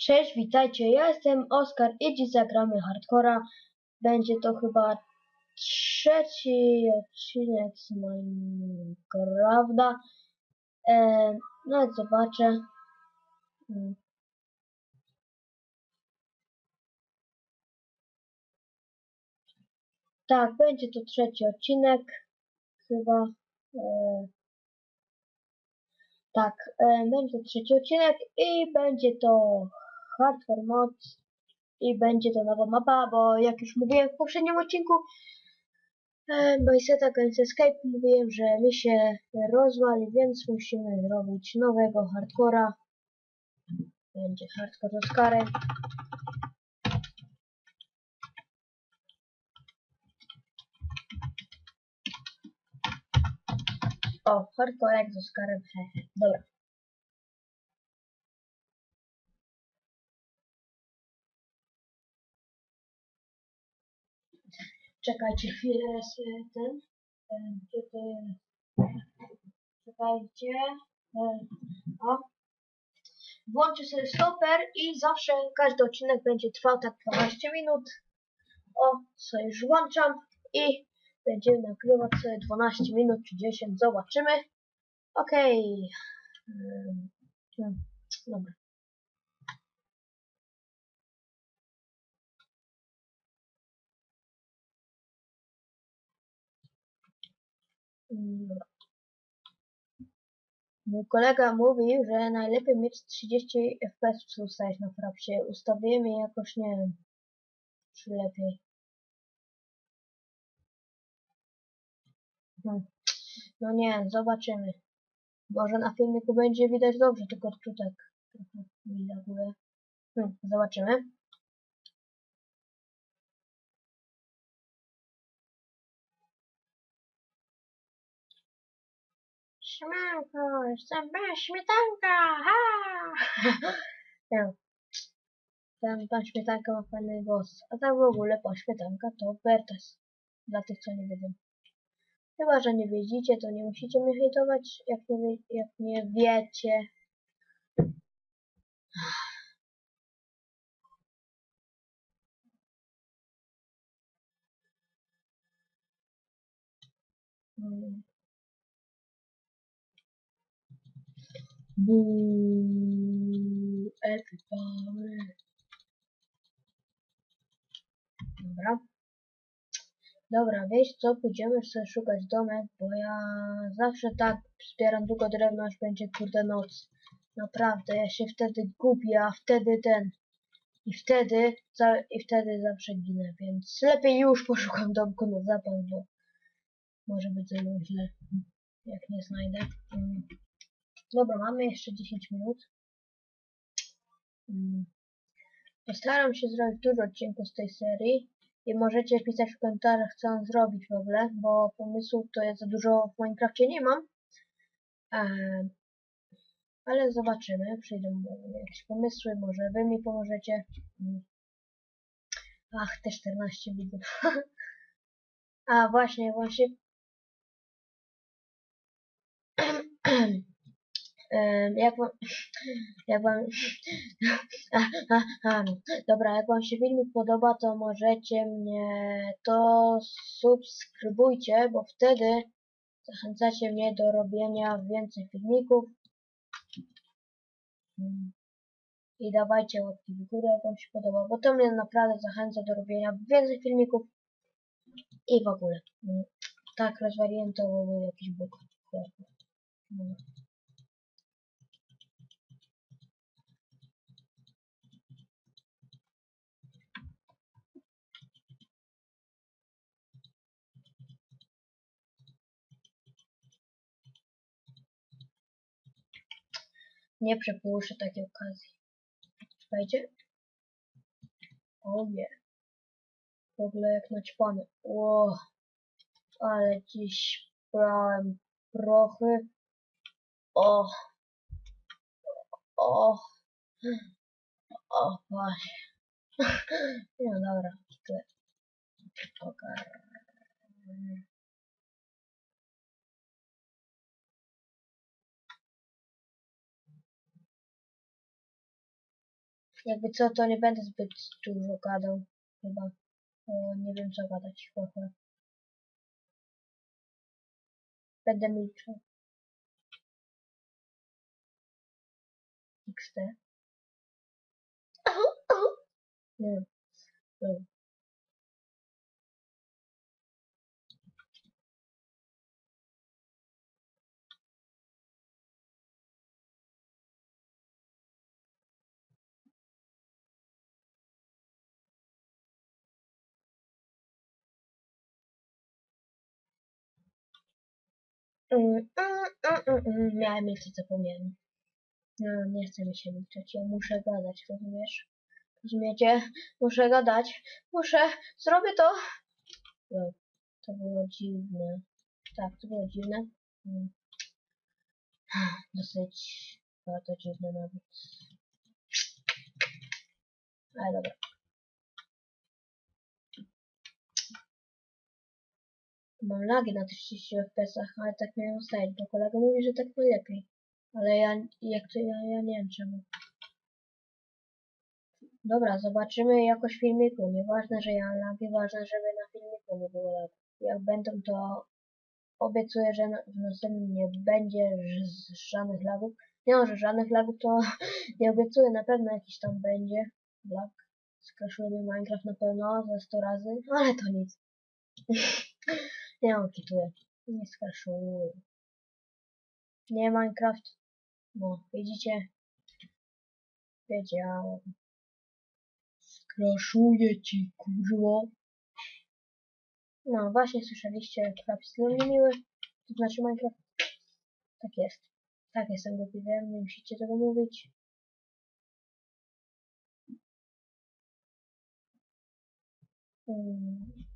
Cześć, witajcie, ja jestem Oskar i dziś zagramy hardcora. Będzie to chyba trzeci odcinek z Minecrafta. E, no zobaczę. Mm. Tak, będzie to trzeci odcinek. Chyba. E, tak, e, będzie to trzeci odcinek i będzie to Hardcore Mod i będzie to nowa mapa, bo jak już mówiłem w poprzednim odcinku e, Bajseta Games Escape mówiłem, że mi się rozwali, więc musimy zrobić nowego hardcora. Będzie hardcore z Oskarem. O, hardcore z Oskarem, hehe, dobra. Czekajcie chwilę, ten. e, Gdzie to jest? Czekajcie. O. Włączę sobie stoper i zawsze każdy odcinek będzie trwał tak 12 minut. O, co już włączam i będziemy nagrywać sobie 12 minut czy 10, zobaczymy. Okej. Ym, Dobra. Mój kolega mówił, że najlepiej mieć 30 fps ustawić na frapsie. Ustawiłem je jakoś nie wiem, czy lepiej. Hmm. No nie, zobaczymy. Może na filmiku będzie widać dobrze, tylko odczutek trochę mi laguje. Hmm, zobaczymy. Śmietanko, jestem bez śmietanka, ha! Nie. Ten, pan śmietanka ma fajny głos, a tak w ogóle pan śmietanka to Bertes. Dla tych, co nie wiedzą. Chyba, że nie wiedzicie, to nie musicie mnie hejtować, jak nie, jak nie wiecie. Mm. Boo, everybody. Dobra. Dobra, wiesz co, pójdziemy sobie szukać domek, bo ja zawsze tak zbieram długo drewno, aż będzie kurde noc. Naprawdę, ja się wtedy gubię, a wtedy ten. I wtedy, i wtedy zawsze ginę, więc lepiej już poszukam domku na zapas, bo może być mną źle, jak nie znajdę. Dobra, mamy jeszcze 10 minut. Mm. Postaram się zrobić dużo odcinków z tej serii i możecie pisać w komentarzach, co mam zrobić w ogóle, bo pomysłów to ja za dużo w Minecrafcie nie mam. Ehm, ale zobaczymy, przyjdą jakieś pomysły, może wy mi pomożecie. Mm. Ach, te 14 widzów. A właśnie, właśnie. Jak wam, jak wam, dobra, jak wam się filmik podoba, to możecie mnie to subskrybujcie, bo wtedy zachęcacie mnie do robienia więcej filmików. Mm. I dawajcie łapki w górę, jak wam się podoba, bo to mnie naprawdę zachęca do robienia więcej filmików i w ogóle. Mm. Tak, rozwaliłem to, był jakiś bóg. Nie przepuszczę takiej okazji. Słuchajcie. O nie. W ogóle jak naćpany. Ło. Ale dziś brałem prochy. O. O. O, panie. No dobra. Tyle. Okej. Jakby co, to nie będę zbyt dużo gadał. Chyba. Bo nie wiem co gadać. Chłe. Będę milczał. XT. Nie. Nie. Mm, mm, mm, mm, mm. Miałem milczeć, zapomniałem. No, nie chce mi się milczeć, ja muszę gadać, rozumiesz? Rozumiecie? Muszę gadać, muszę, zrobię to! No, to było dziwne. Tak, to było dziwne. Mm. Dosyć bardzo dziwne nawet. Ale dobra. Mam lagi na 30 fps, ale tak miałem zostać, bo kolega mówi, że tak najlepiej. Ale ja, jak to ja, ja nie wiem czemu. Dobra, zobaczymy jakość filmiku. Nieważne, że ja lagi, ważne, żeby na filmiku nie było lag. Jak będą, to obiecuję, że w następnym nie będzie żadnych lagów. Nie może żadnych lagów, to nie obiecuję, na pewno jakiś tam będzie lag. Skraszuje mi Minecraft na pewno ze 100 razy, ale to nic. nie mam kituję. Nie skraszuje. Nie Minecraft. No, widzicie? Wiedziałem. Skraszuję ci, kurwa. No, właśnie słyszeliście, Krapis niemiły. To znaczy Minecraft. Tak jest. Tak, jestem głupi, wiem, nie musicie tego mówić. Mm.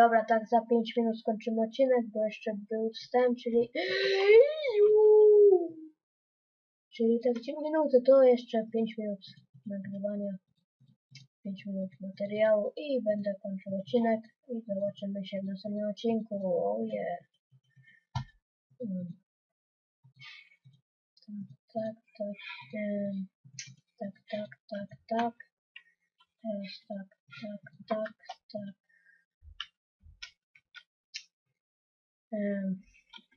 Dobra, tak za 5 minut skończymy odcinek, bo jeszcze był wstęp, czyli... Czyli tak 10 minuty, to jeszcze 5 minut nagrywania. 5 minut materiału i będę kończył odcinek i zobaczymy się w następnym odcinku. Oh yeah. Mm. Tak, tak, tak. Tak, tak, tak, tak. Teraz tak, tak, tak, tak. Em,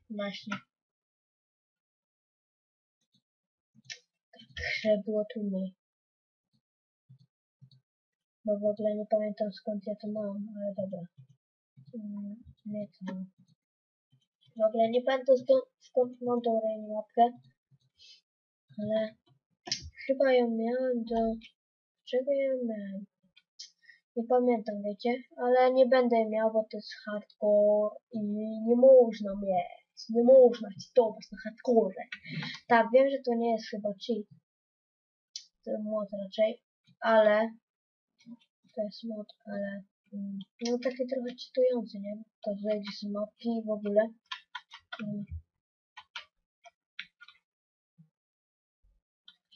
Właśnie. Tak, żeby było trudniej. Bo w ogóle nie pamiętam skąd ja to mam, ale dobra. Nie to. W ogóle nie pamiętam skąd, mam tą mapkę. Ale chyba ją miałem do... Czego ją miałem? Nie pamiętam, wiecie? Ale nie będę miał, bo to jest hardcore i nie można mieć. Nie można cheatować na hardcore. Tak, wiem, że to nie jest chyba cheat. To mod raczej, ale to jest mod, ale mm, no taki trochę czytujący, nie? To zejdzie z mapki w ogóle. Mm.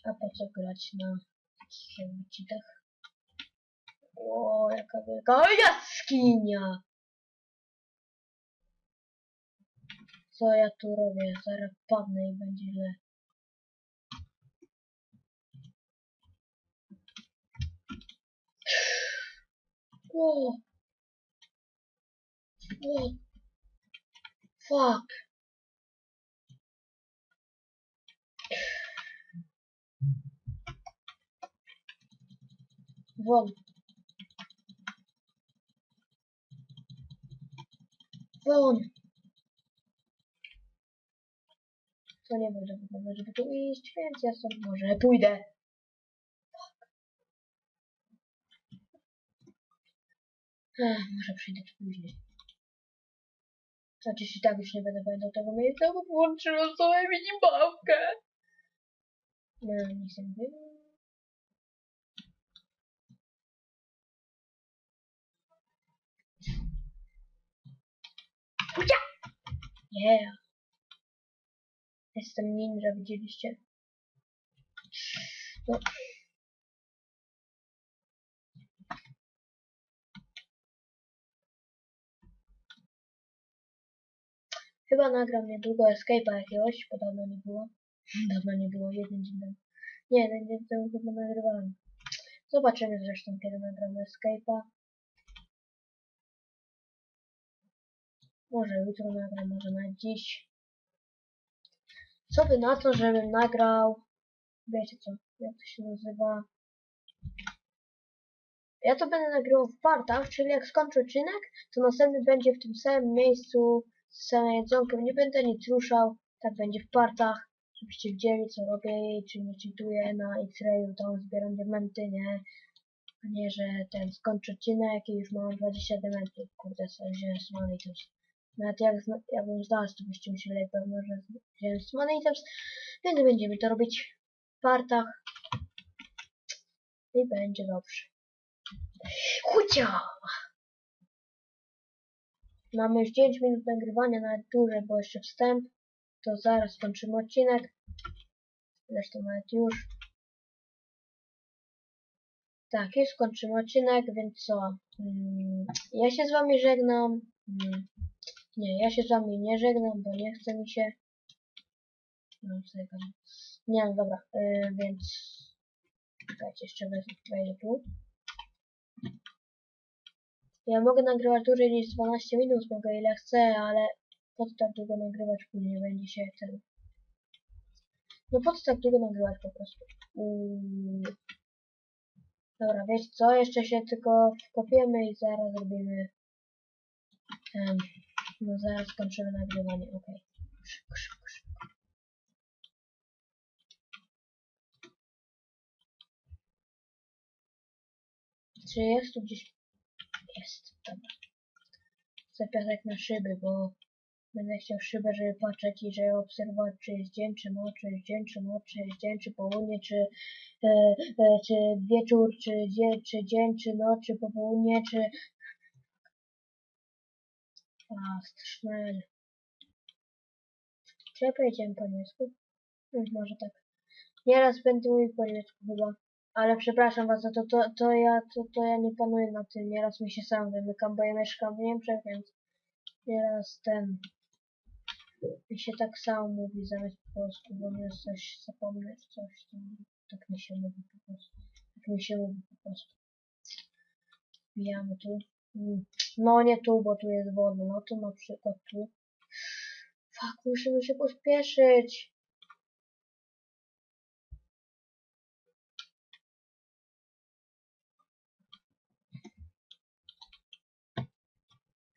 A po co grać na takich cheatach? O, jaka wielka jaskinia! Co ja tu robię? Zaraz padnę i będzie źle. Whoa. What? Fuck. Won. Won. To nie będzie wygodne, żeby tu iść, więc ja stąd może pójdę. Ech, może przyjdę tu później. Chociaż i tak już nie będę pamiętał tego miejsca, bo włączyłem sobie minimapkę. No, nie chcę mówić. Ucia! Yeah. Jestem ninja, widzieliście? No. Chyba nagram niedługo Escape'a jakiegoś, bo dawno nie było. Dawno nie było, jeden dzień temu. Nie, jeden dzień temu chyba nagrywałem. Zobaczymy zresztą, kiedy nagramy Escape'a. Może jutro nagram, może na dziś. Co by na to, żebym nagrał... Wiecie co, jak to się nazywa? Ja to będę nagrywał w partach, czyli jak skończę odcinek, to następny będzie w tym samym miejscu z samym jedzonkiem. Nie będę nic ruszał, tak będzie w partach, żebyście widzieli co robię i czy nie cheatuję na X-Rayu, tam zbieram diamenty, nie? A nie, że ten skończę odcinek i już mam 20 diamentów. Kurde, sobie wziąłem Smanitus. Nawet jak zna, jakbym znalazł, to byście myśleli pewno, że wziąłem Smanitus. Więc będziemy to robić w partach. I będzie dobrze. Chucia! Mamy już 9 minut nagrywania, nawet dłużej, bo jeszcze wstęp. To zaraz skończymy odcinek. Zresztą nawet już. Tak, już skończymy odcinek, więc co? Mm, ja się z wami żegnam. Nie, ja się z wami nie żegnam, bo nie chce mi się. No. Nie, no dobra, yy, więc... Czekajcie, jeszcze wejdę tu. Ja mogę nagrywać dłużej niż 12 minut, mogę ile chcę, ale po co tak długo nagrywać później będzie się ten... No po co tak długo nagrywać po prostu? Mm. Dobra, wiecie co? Jeszcze się tylko wkopiemy i zaraz robimy... Um, no zaraz skończymy nagrywanie, okej. Szybko. Czy jest tu gdzieś... Jest, dobra. Chcę piasek na szyby, bo będę chciał szybę, żeby patrzeć i żeby obserwować, czy jest dzień, czy noc, czy jest dzień, czy noc, czy jest dzień, czy południe, czy, e, e, czy wieczór, czy dzień, czy dzień, czy noc, czy popołudnie, czy... Fast, schnell. Czy ja powiedziałem po niemiecku? Może tak. Nieraz będę mówił po niemiecku chyba. Ale przepraszam was to, to, to, ja, to, to ja nie panuję na tym. Nieraz mi się sam wymykam, bo ja mieszkam w Niemczech, więc nieraz ten... Mi się tak samo mówi zamiast po polsku, bo nie coś zapomnieć, coś tam. Tak mi się mówi po prostu. Tak mi się mówi po prostu. Wbijamy tu. Mm. No nie tu, bo tu jest wolno. No to na przykład tu. Fuck, musimy się pospieszyć.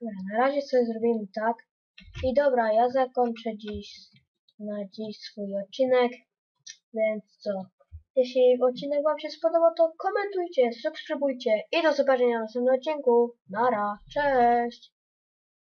Dobra, na razie sobie zrobimy tak. I dobra, ja zakończę dziś na dziś swój odcinek. Więc co? Jeśli odcinek Wam się spodobał, to komentujcie, subskrybujcie i do zobaczenia na następnym odcinku. Nara, cześć!